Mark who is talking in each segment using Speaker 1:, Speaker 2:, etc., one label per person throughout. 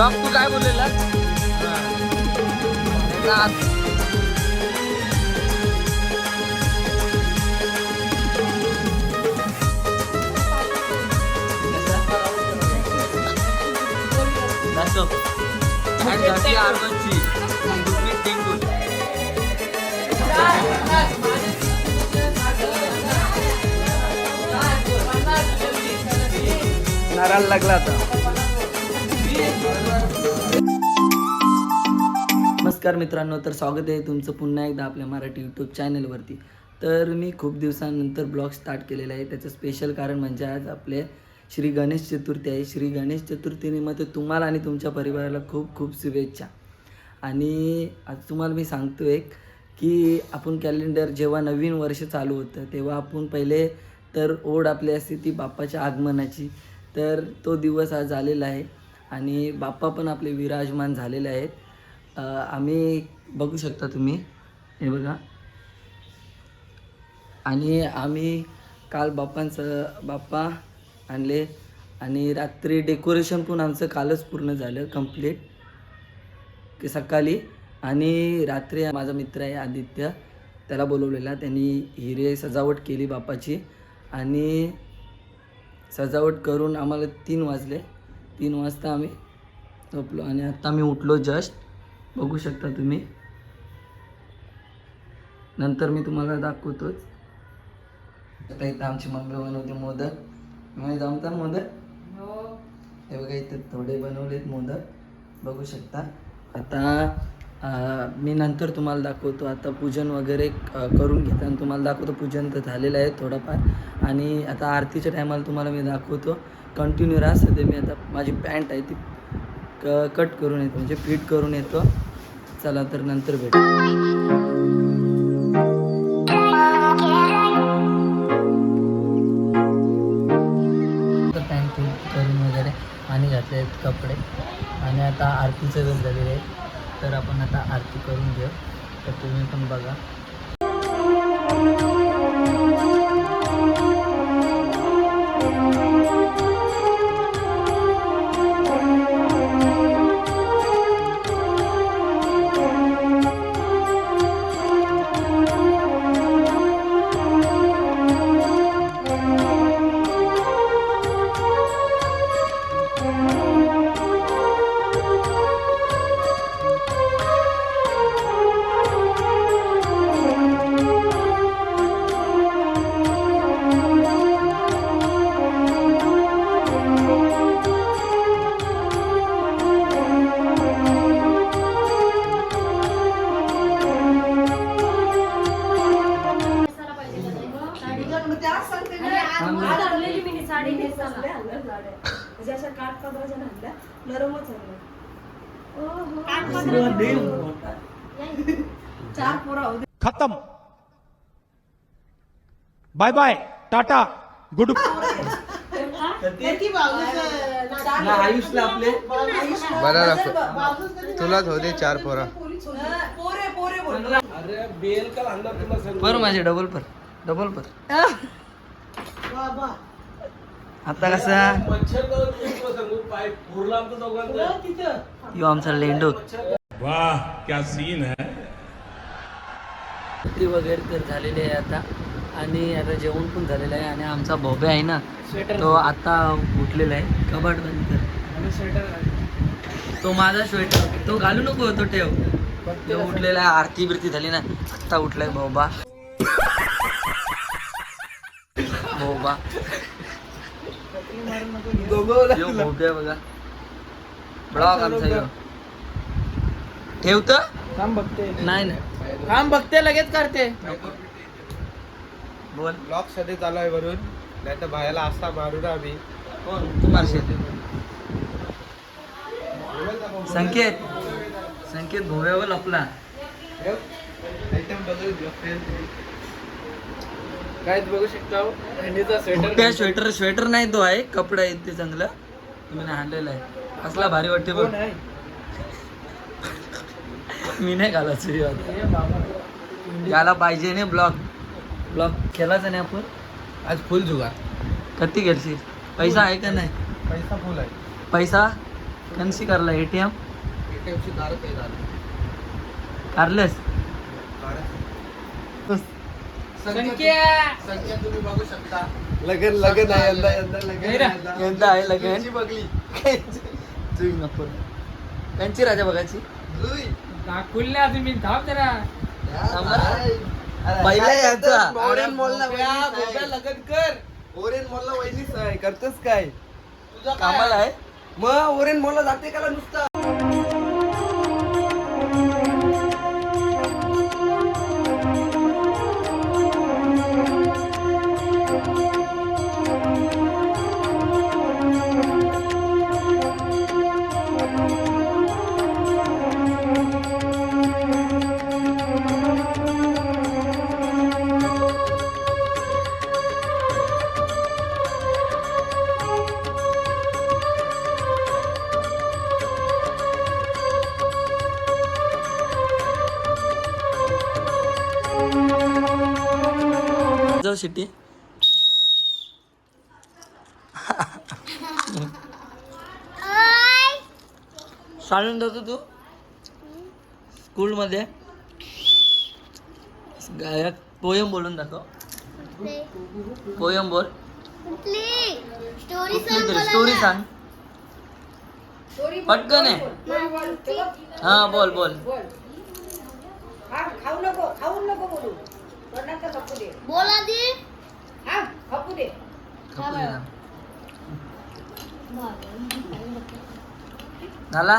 Speaker 1: Blog तू काय बोललेला? नारायण लागला आता. नमस्कार मित्रांनो तर स्वागत आहे तुमचं पुन्हा एकदा आपल्या मराठी यूट्यूब चॅनलवरती तर मी खूप दिवसानंतर ब्लॉग स्टार्ट केलेला आहे. त्याचं स्पेशल कारण म्हणजे आज आपले श्री गणेश चतुर्थी आहे. श्री गणेश चतुर्थीनिमित्त तुम्हाला आणि तुमच्या परिवाराला खूप खूप शुभेच्छा. आणि आज तुम्हाला मी सांगतो एक की आपण कॅलेंडर जेव्हा नवीन वर्ष चालू होतं तेव्हा आपण पहिले तर ओढ आपली असते ती बाप्पाच्या आगमनाची. तर तो दिवस आज आलेला आहे. आणि बाप्पा पण आपले विराजमान झालेले आहेत. आम्ही बघू शकता तुम्ही. हे बघा. आणि आम्ही काल बाप्पांचं बाप्पा आणले आणि रात्री डेकोरेशन पण आमचं कालच पूर्ण झालं कंप्लीट. की सकाळी. आणि रात्री माझा मित्र आहे आदित्य त्याला बोलवलेला. त्यांनी हिरे सजावट केली बाप्पाची. आणि सजावट करून आम्हाला तीन वाजले. तीन वाजता आम्ही झोपलो आणि आत्ता मी उठलो जस्ट बघू शकता तुम्ही. नंतर मी तुम्हाला दाखवतोच. आता इथं आमची मम्मी बनवते मोदक. मम्मी जमतात मोदक? हे. बघा इथं थोडे बनवलेत मोदक. बघू शकता. आता मी नंतर तुम्हाला दाखवतो. आता पूजन वगैरे करून घेतो आणि तुम्हाला दाखवतो. पूजन तर झालेलं आहे थोडंफार. आणि आता आरतीच्या टायमाला तुम्हाला मी दाखवतो. कंटिन्यू राहा सध्या मी आता माझी पॅन्ट आहे ती क कट करून येतो. म्हणजे फिट करून येतो. चला तर नंतर भेटू. पॅन्ट करून वगैरे आणि घातले आहेत कपडे. आणि आता आरतीचं वेळ झालेलं आहे तर आपण आता आरती करून घेऊ. तर तुम्ही पण बघा.
Speaker 2: बाय बाय टाटा गुड
Speaker 1: ना आयुषला आपले
Speaker 3: बरं तुलाच होते चार पोरा.
Speaker 1: पर माझे डबल पर डबल पर. आता कसा? यो आमचा लेंडो.
Speaker 2: वाह क्या सीन है?
Speaker 1: ती वगैरे तर झालेली आहे आता. आणि आता जेवण पण झालेलं आहे आणि आमचा भोब्या आहे ना तो आता उठलेला आहे. कबाट बंद कर. तो माझा स्वेटर तो घालू नको तो ठेव. तो उठलेला आहे आरती बिरती झाली ना आता उठलाय भोबा भोबा भोब्या बघा. ब्लॉग आमचा ठेवतं? नाही नाही. काम बघते लगेच करते. बोल.
Speaker 3: ब्लॉकसाठी चालू आहे वरून. नाही तर बाहेरला असा मारू ना आम्ही.
Speaker 1: कोण? तू मारशील संकेत. संकेत भोव्यावर लपला.
Speaker 3: काय बघू शकता? थंडीचा स्वेटर
Speaker 1: स्वेटर स्वेटर नाही तो आहे. कपडा आहे ते चांगलं. तुम्ही नाही आणलेलं आहे. कसला भारी वाटते बघ. मी नाही हे आता. याला पाहिजे नाही ब्लॉक ब्लॉक केलाच नाही आपण.
Speaker 3: आज फुल जुगार.
Speaker 1: कधी घेशील पैसा आहे का नाही?
Speaker 3: पैसा फुल आहे.
Speaker 1: पैसा? कन्सी करला एटीएम
Speaker 3: एटीएमची दारच आहे दार
Speaker 1: कारलेस?
Speaker 3: संख्या. तुम्ही बघू शकता. लगन लगन आहे यंदा यंदा लगन
Speaker 1: यंदा. आहे लगन.
Speaker 3: त्यांची बघली.
Speaker 1: जुई नको. कंची राजा बघायची.
Speaker 3: जुई.
Speaker 1: पहिला यांचा.
Speaker 3: ओरेन मॉलला लगन कर. ओरेन मॉलला वहिनीच आहे. करतोस काय? तुझा
Speaker 1: कामाला आहे?
Speaker 3: मग ओरेन मॉलला जाते का नुसता?
Speaker 1: शाळेत जातो तू? स्कूलमध्ये? गायक पोयम बोलून दाखव. पोयम बोल.
Speaker 4: स्टोरी
Speaker 1: कुठली तरी स्टोरी सांग. पटकन आहे हा बोल बोल.
Speaker 5: खाऊ नको खाऊ नको बोलू. तोंडात तर खपू दे.
Speaker 4: बोला दी
Speaker 5: हा खपू दे.
Speaker 1: खपू दे ना. झाला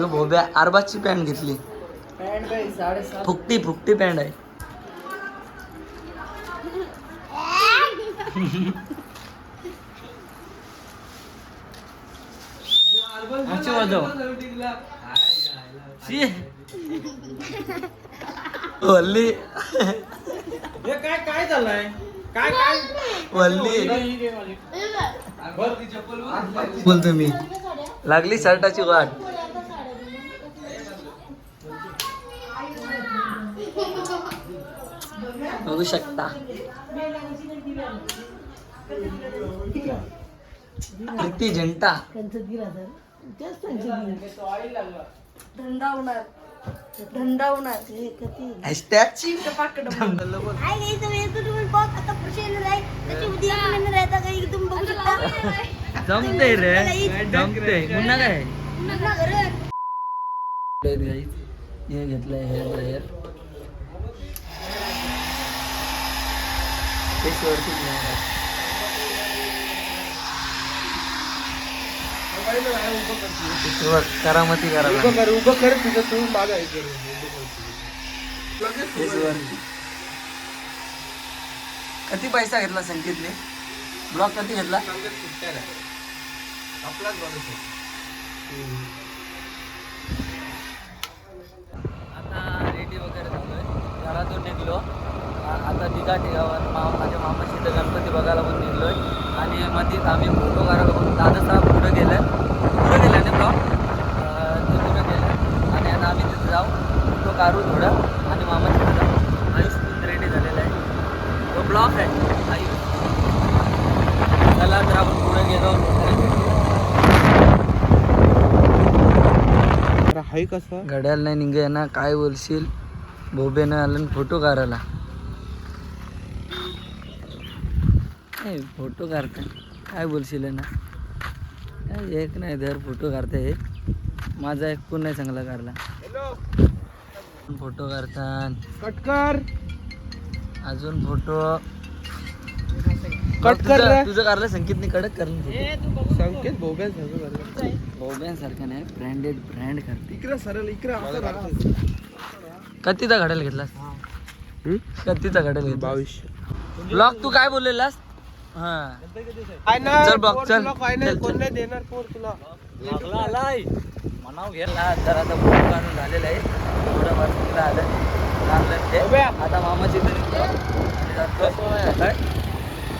Speaker 1: ह्यो भोब्या आरबाजची पॅन्ट घेतली. फुकटी फुकटी पॅन्ट आहे. आमची वाजव. शी. वल्ली.
Speaker 3: हे काय काय झालंय? काय काय?
Speaker 1: वल्ली. बोलतो मी. लागली शर्टाची वाट. बघू शकता. प्रीती झंटा.
Speaker 5: धंदा होणार धंदा होणार
Speaker 1: hashtag
Speaker 4: Hi guys, I'm here to do a vlog. आता पुढचे येणार आहे. त्याची उद्या पण येणार आहे. आता काही तुम्ही बघू शकता.
Speaker 1: जमते रे. जमते पुन्हा काय?
Speaker 4: पुन्हा घरात.
Speaker 1: हे घेतलंय हेअर ड्रायर वरती करामती करा
Speaker 3: उभं कर उभं कर तुझं तू ऐक
Speaker 1: किती पैसा घेतला संकेतने? ब्लॉक कधी घेतला?
Speaker 3: आपलाच माणूस
Speaker 1: आता रेडी वगैरे झालोय. घरातून निघलो. आता दिघा ठिकावर मा माझ्या मामाशी इथं गणपती बघायला पण निघलोय. आणि मध्ये आम्ही फोटो काढायला पण दादा साहेब पुढे गेलं. पुढे गेलं ना ब्लॉक ते पुढे गेलं. आणि आता आम्ही तिथे जाऊ. फोटो काढू थोडं. आणि मामाच्या इथं जाऊ. आयुष रेडी झालेला आहे. तो ब्लॉक आहे. आयुष. चला तर आपण पुढे गेलो.
Speaker 3: हाय कसा?
Speaker 1: घड्याळ नाही निघे ना काय बोलशील? भोबेनं आलं फोटो काढायला. नाही फोटो काढता काय बोलशील ना? काय एक नाही दर फोटो काढता हे. माझा एक पण नाही चांगला काढला. फोटो काढतात
Speaker 3: कटकर
Speaker 1: अजून फोटो.
Speaker 3: कट कर.
Speaker 1: तुझं काढलं संकेतने कडक करून
Speaker 3: संकेत भोब्यान सांगू
Speaker 1: बोब्यांसारखं नाही ब्रँडेड ब्रँड करते.
Speaker 3: इकडे सरळ इकडे असं राहा.
Speaker 1: कतीचा घडायला घेतलास? कतीचा घडायला घेतला
Speaker 3: बावीस
Speaker 1: ब्लॉग तू काय बोललेलास? चल बघ, चल.
Speaker 3: कोण. नाही देणार पोर तुला?
Speaker 1: मनाव घेतला तर आता फोटो काढून झालेला आहे. थोडं आलं. लागलं ते. आता मामाची?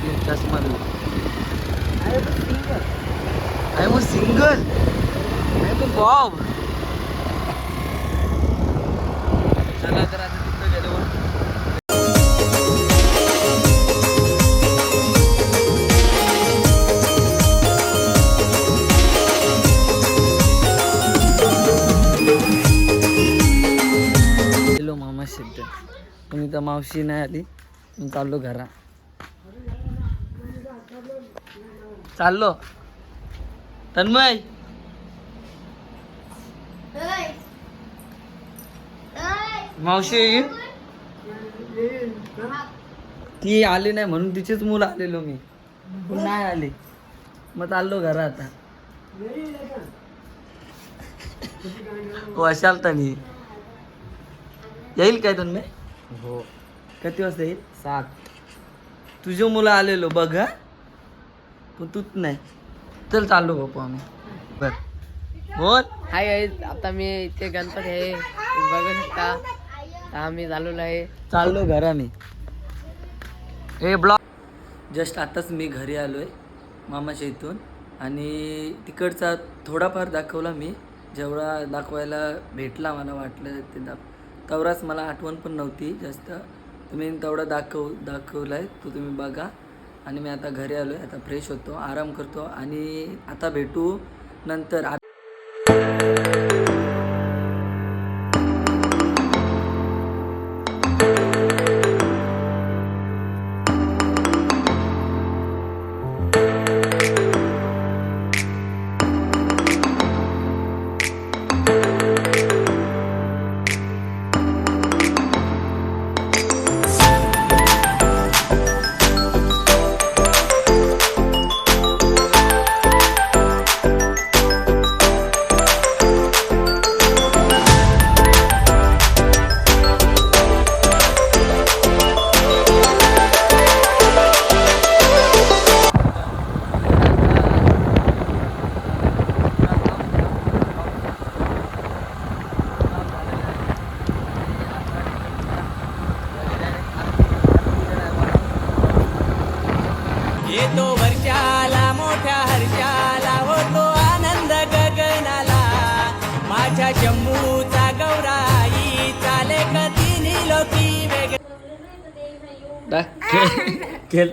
Speaker 1: ते चष्मा देऊ I am single I am Bob चला तर आता मी तर मावशी नाही आली. मी चाललो घरा. चाललो. तन्मय. मावशी. येईल ती आली नाही म्हणून तिचेच मुलं आलेलो मी. नाही आली. मग चाललो घरा आता. वशाल तनी येईल काय तन्मय?
Speaker 3: हो.
Speaker 1: किती वाजता येईल? सात. तुझे मुलं आलेलो बघ हा. पण तूच नाही. चल चाललो बापू आम्ही. बर. बोल.
Speaker 6: हाय गाईज आता मी इथे गणपती आहे. तुम्ही बघू शकता आता आम्ही झालेलो आहे.
Speaker 1: चाललो घरा मी हे ब्लॉग जस्ट आताच मी घरी आलो आहे मामाच्या इथून. आणि तिकडचा थोडाफार दाखवला मी. जेवढा दाखवायला भेटला मला वाटलं ते दाख तेवढाच मला आठवण पण नव्हती जास्त. तुम्ही तेवढा दाखव दाखवला आहे तो तुम्ही बघा. आणि मी आता घरी आलो आहे आता फ्रेश होतो आराम करतो. आणि आता भेटू नंतर.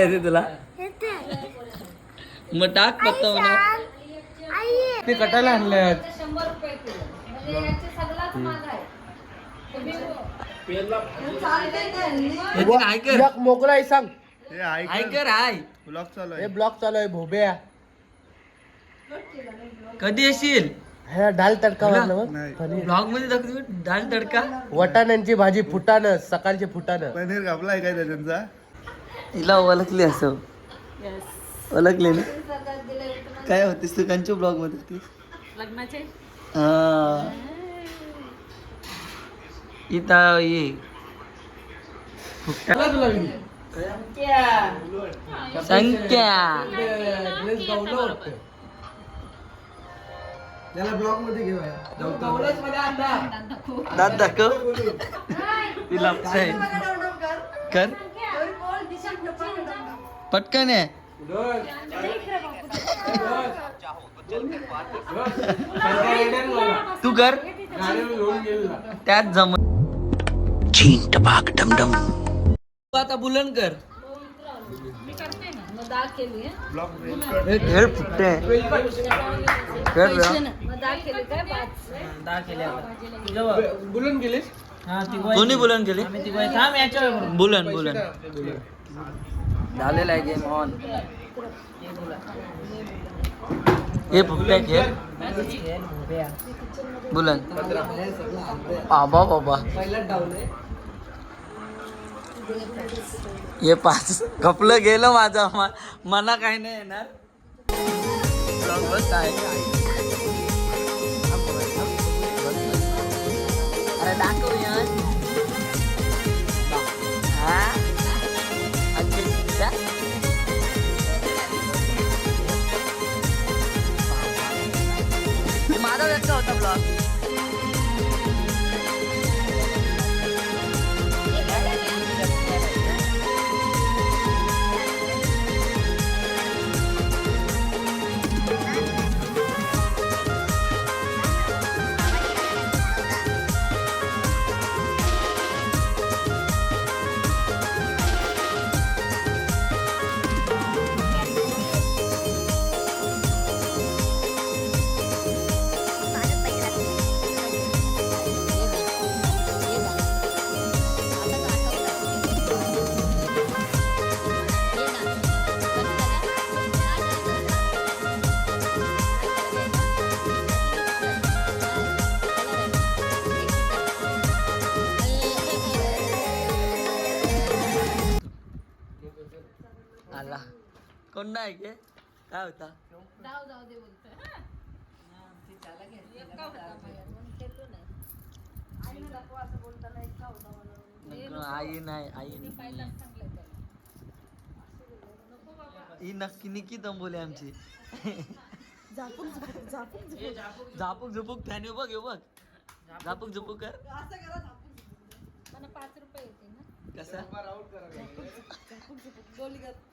Speaker 7: येते
Speaker 1: तुला?
Speaker 4: येते.
Speaker 1: मग टाक पत्ता म्हणा
Speaker 3: ते कटायला
Speaker 5: म्हणजे आहे
Speaker 1: ना, ऐकर
Speaker 3: ब्लॉक मोकळा आहे. सांग
Speaker 1: ऐकर हाय
Speaker 3: हे ब्लॉक चालू आहे भोब्या.
Speaker 1: कधी येशील?
Speaker 3: हे डाल तडका. पनीर.
Speaker 1: ब्लॉगमध्ये दाखव दाल तडका.
Speaker 3: वटाण्यांची भाजी फुटाणं सकाळचे फुटाणं.
Speaker 8: पनीर कापलाय काय त्याचा
Speaker 1: हिला ओळखली असं. ओळखले ना? काय होतीस तू? कंच्या ब्लॉगमध्ये होतीस?
Speaker 5: लग्नाचे?
Speaker 1: हा. इथं ये. संख्या.
Speaker 3: त्याला ब्लॉकमध्ये घेऊया.
Speaker 1: दात दाखव तिला? कर. पटकन आहे. तू कर. त्यात जम तू आता बुलन कर.
Speaker 5: मग डाळ केली हं?
Speaker 1: हे खेळ फुटते खेळ रे.
Speaker 5: मग डाळ केली काय पाच
Speaker 3: बुलून गेलीस
Speaker 1: कोणी बुलन केले बुलन बुलन। झालेला आहे गेम ऑन। हे फुकट्या खेळ बुलंद बाबा बाबा हे पाच कपलं गेलं माझं म- मना काही नाही येणार. आहे अरे दाखव. आला कोण नाही के काय होता?
Speaker 5: जाऊ जाऊ दे बोलतोय.
Speaker 1: नको, आई नाही आई ही नक्की निकी तंबोली आमची. झापूक झुपूक फॅन येऊ बघ. येऊ बघ झापूक झुपूक कर.
Speaker 5: मला पाच रुपये
Speaker 1: कसा?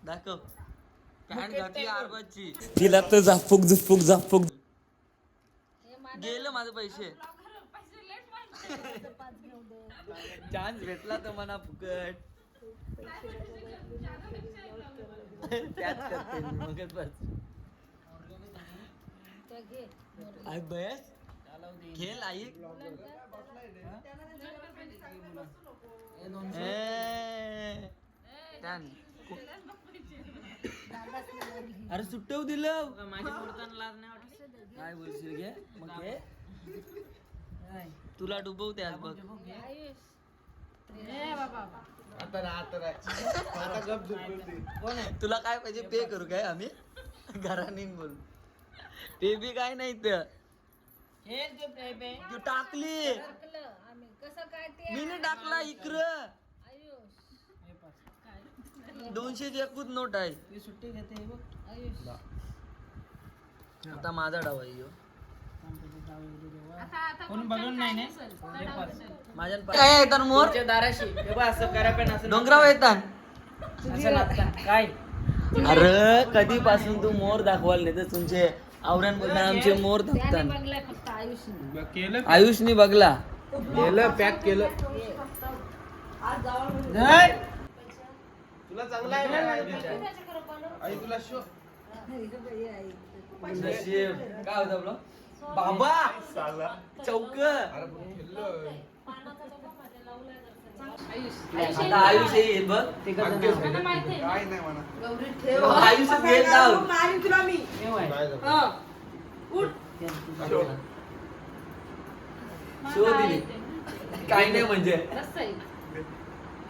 Speaker 1: दाखव. फॅन घातली आरबाची
Speaker 7: तिला तर झापूक झुपूक झापूक
Speaker 1: गेलं माझे पैसे. चान्स भेटला तर म्हणा फुकट. त्याच करते मी, मगच बस. आई बस खेळ आई. अरे सुट्टव दिलं काय बोलशील घे मग घे तुला डुबवते आज बघ.
Speaker 3: नाही.
Speaker 1: तुला काय पाहिजे पे करू काय आम्ही? घराने बोल. ते बी काय नाही तर तू टाकली.
Speaker 5: टाकलं आम्ही. कसं काय ते
Speaker 1: मी टाकला इकर
Speaker 5: आयुष.
Speaker 1: दोनशे एकूच नोट आहे.
Speaker 5: आयुष.
Speaker 1: आता माझा डाव आहे ह्यो.
Speaker 5: आता आता कोण बघून नाही
Speaker 1: माझ्या काय? येतात मोर.
Speaker 6: दाराशी. असं करा पण असं
Speaker 1: डोंगरावर येतात
Speaker 6: काय?
Speaker 1: अरे कधीपासून तू मोर दाखवाल नाही तर तुमचे आवरण आमचे मोर
Speaker 5: त्याने
Speaker 1: दाखवतात
Speaker 5: बघलाय फक्त. आयुषने
Speaker 1: आयुषनी बघला.
Speaker 3: केलं पॅक केलं. तुला चांगला आहे ना? आई तुला शो
Speaker 1: नशीब. काय होतं आपलं? बाबा! चौक. आता आयुष येईल बघ.
Speaker 5: मला माहिती आहे.
Speaker 3: काय नाही म्हणा.
Speaker 1: आयुष घेत जाऊ शो दिली. काय नाही म्हणजे.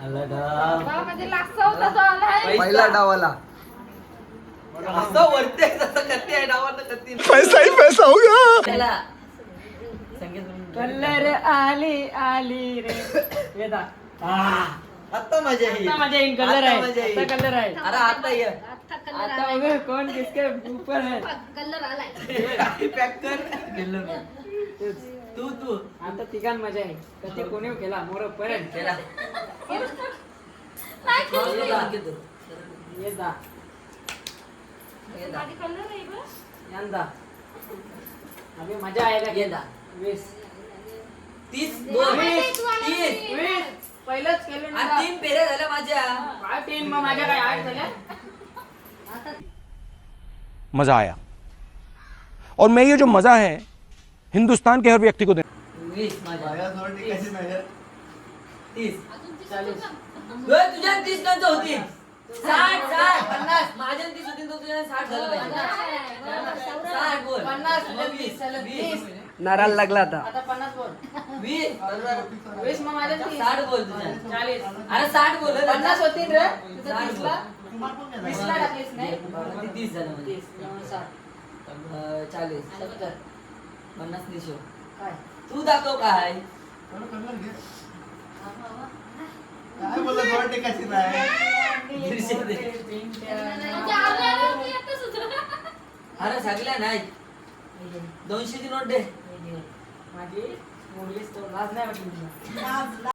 Speaker 1: आला.
Speaker 5: म्हणजे
Speaker 1: पहिला डावाला. असं वरते तसं कत्ती आहे डावाला कत्ती
Speaker 2: पैसा ही पैसा होगा
Speaker 1: त्याला संगीत
Speaker 6: कलर आली आली रे. वेदा.
Speaker 1: आता मजा येईल.
Speaker 6: आता मजा येईल. कलर आहे. आता कलर आहे.
Speaker 1: अरे आता ये.
Speaker 5: आता कलर
Speaker 6: बघ कोण किसके ऊपर है
Speaker 5: कलर आलाय.
Speaker 1: पॅक कर. मी. तू तू.
Speaker 6: आता तिघां मजा आहे. कधी कोणी केला? मोर पर्यंत.
Speaker 1: केला.
Speaker 6: येदा. यंदा. अभी मजा आएगा
Speaker 1: ये दा.
Speaker 6: वीस.
Speaker 1: तीस दोन.
Speaker 5: वीस.
Speaker 1: तीस
Speaker 6: वीस. पहिलंच केलं
Speaker 1: आणि
Speaker 6: ना
Speaker 1: तीन पेऱ्या झाल्या माझ्या.
Speaker 6: काय तीन मग माझ्या काय आठ झाल्या?
Speaker 2: मजा आया. और मैं ये जो मजा है हिंदुस्तान के हर व्यक्ति को दे
Speaker 1: वीस माझ्या
Speaker 3: माझ्याजवळ ती कशी नाही
Speaker 1: तीस
Speaker 5: अजून तीस
Speaker 6: चाळीस.
Speaker 5: होतं.
Speaker 1: होय, तुझ्या तीस नंतर होती साठ साठ. पन्नास. माझ्या तीस होती तो तुझ्या साठ झालं पाहिजे. साठ बोल.
Speaker 6: पन्नास.
Speaker 1: मग वीस. वीस.
Speaker 6: नाराल लागला आता.
Speaker 1: आता पन्नास बोल. वीस.
Speaker 6: वीस मग माझ्या तीस.
Speaker 1: साठ बोल तुझ्या.
Speaker 6: चाळीस.
Speaker 1: अरे साठ बोल.
Speaker 6: पन्नास रे. वीसला टाकलीस नाही?
Speaker 1: तीस झालं
Speaker 6: तीस. साठ.
Speaker 1: चाळीस.
Speaker 6: सत्तर.
Speaker 1: पन्नास निशो
Speaker 6: काय?
Speaker 1: तू दाखव काय. अरे सगळ्या नाही? दोनशेची नोट दे.
Speaker 6: माझी लाज नाही. वाटली तुला.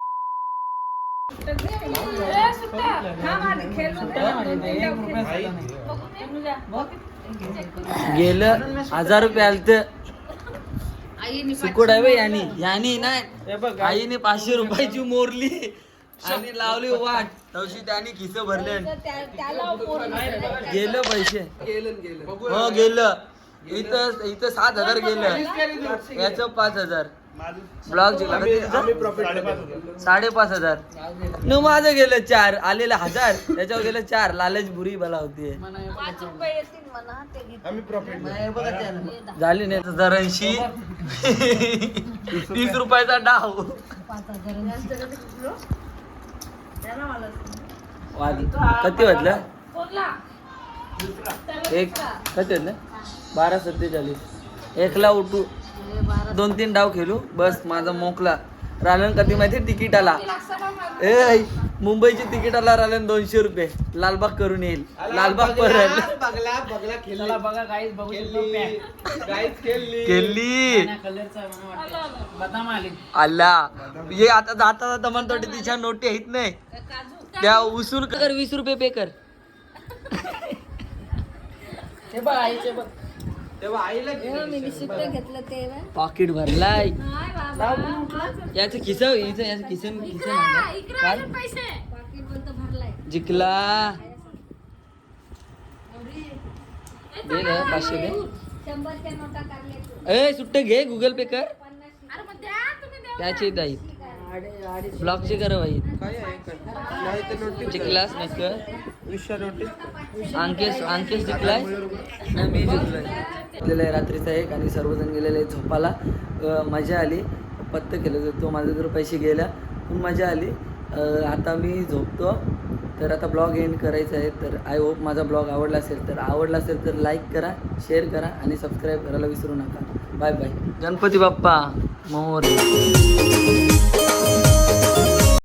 Speaker 1: गेलं. हजार रुपये आलत. सुकोड आहे बे यानी. यानी नाही आईने पाचशे रुपयाची मोरली. आणि लावली वाट. तवशी त्याने खिस भरले. गेलं पैसे.
Speaker 3: गेलं गेलं.
Speaker 1: हो गेलं. इथं इथं सात हजार गेलं. याच पाच हजार. ब्लॉग जिंकला. साडेपाच हजार. न माझं गेलं चार आलेलं हजार त्याच्यावर गेलं चार. लालच बुरी बला होती. झाली नाही तर जरांशी तीस रुपयाचा डाव. किती वाटलं. एक. किती वाटलं बारा सत्तेचाळीस. एकला उठू. दोन तीन डाव खेळू. बस माझा मोकला. रालन कधी माहिती तिकीटाला? ए मुंबईची तिकीटाला रालन दोनशे रुपये. लालबाग करून येईल. लालबाग परत. केली
Speaker 6: कलरचा मला वाटतं. बदाम आली.
Speaker 1: आला. ये आता जाता जाता म्हणतो तिच्या नोटी आहेत नाही त्या उसूल कर वीस रुपये पे कर.
Speaker 6: हे बघ आईचे बघ.
Speaker 3: तेव्हा आईला
Speaker 5: मी विशिष्ट घेतलं ते ना.
Speaker 1: पाकिट भरलाय
Speaker 5: नाही बाबा.
Speaker 1: याचं खिस हिचं याचं खिसन खिसन
Speaker 5: हा, इकडे आले पैसे. पाकीट बोलतो भरलाय.
Speaker 1: जिंकला. दे ग पाचशे दे.
Speaker 5: शंभरच्या नोटा काढल्या
Speaker 1: ए सुट्टे घे गुगल पे कर.
Speaker 5: अरे मग द्या तुम्ही द्या
Speaker 1: त्याचे दाई. ब्लॉकचे कर भाई
Speaker 3: नाही तर नोटीस
Speaker 1: जिंकलास नक्क
Speaker 3: विश्व नोटीस
Speaker 1: अंकेश अंकेश जिंकलाय? मी जिंकलोय. गेलेलं आहे रात्रीचा एक आणि सर्वजण गेलेले आहे झोपाला मजा आली. पत्त केलं तर तो माझा जर पैसे गेला. पण मजा आली. आता मी झोपतो. तर आता ब्लॉग एंड करायचा आहे. तर आय होप माझा ब्लॉग आवडला असेल तर आवडला असेल तर लाईक करा शेअर करा आणि सबस्क्राईब करायला विसरू नका. बाय बाय गणपती बाप्पा मोर.